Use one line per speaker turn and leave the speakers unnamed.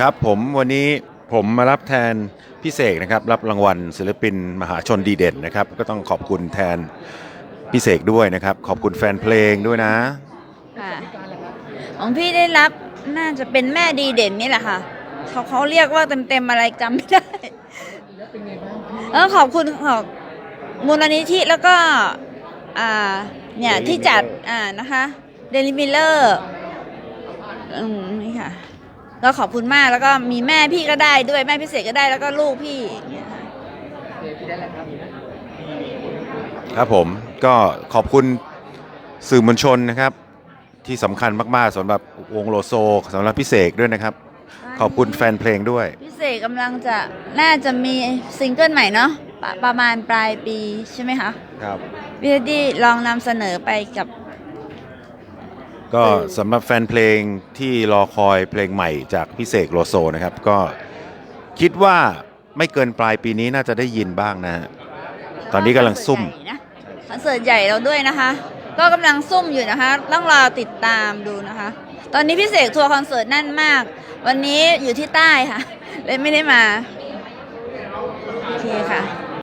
ครับผมวันนี้ผมมารับแทนพี่เสกนะครับ รับรางวัลศิลปินมหาชนดีเด่นนะครับ ก็ต้องขอบคุณแทนพี่เสกด้วยนะครับ ขอบคุณแฟนเพลงด้วยนะ
ค่ะของพี่ได้รับน่าจะเป็นแม่ดีเด่นนี่แหละค่ะเขาเขาเรียกว่าเต็มๆอะไรจำไม่ได้เออขอบคุณขอบมูลนิธิแล้วก็อ่าเนี่ยที่จัดอ่านะคะเดลิมิเลอร์อืมนี่ค่ะ ก็ขอบคุณมากแล้วก็มีแม่พี่ก็ได้ด้วยแม่พิเศษก็ได้แล้วก็ลูกพี่อย่างเงี้ยค่ะ
ครับผมก็ขอบคุณสื่อมวลชนนะครับ ที่สำคัญมากๆสำหรับวงโลโซสำหรับพี่เสกด้วยนะครับ ขอบคุณแฟนเพลงด้วย
พิเศษกำลังจะน่าจะมีซิงเกิลใหม่เนาะปะประมาณปลายปีใช่ไหมคะ
ครับ
พี่เท็ดดี้ลองนำเสนอไปกับ
ก็สำหรับแฟนเพลงที่รอคอยเพลงใหม่จากพี่เสกโลโซนะครับ ก็คิดว่าไม่เกินปลายปีนี้น่าจะได้ยินบ้างนะฮะตอนนี้กำลังซุ่ม
คอนเสิร์ตใหญ่เราด้วยนะคะ ก็กำลังซุ่มอยู่นะคะ ต้องรอติดตามดูนะคะ ตอนนี้พี่เสกทัวร์คอนเสิร์ตแน่นมาก วันนี้อยู่ที่ใต้ค่ะ เลยไม่ได้มา โอเคค่ะ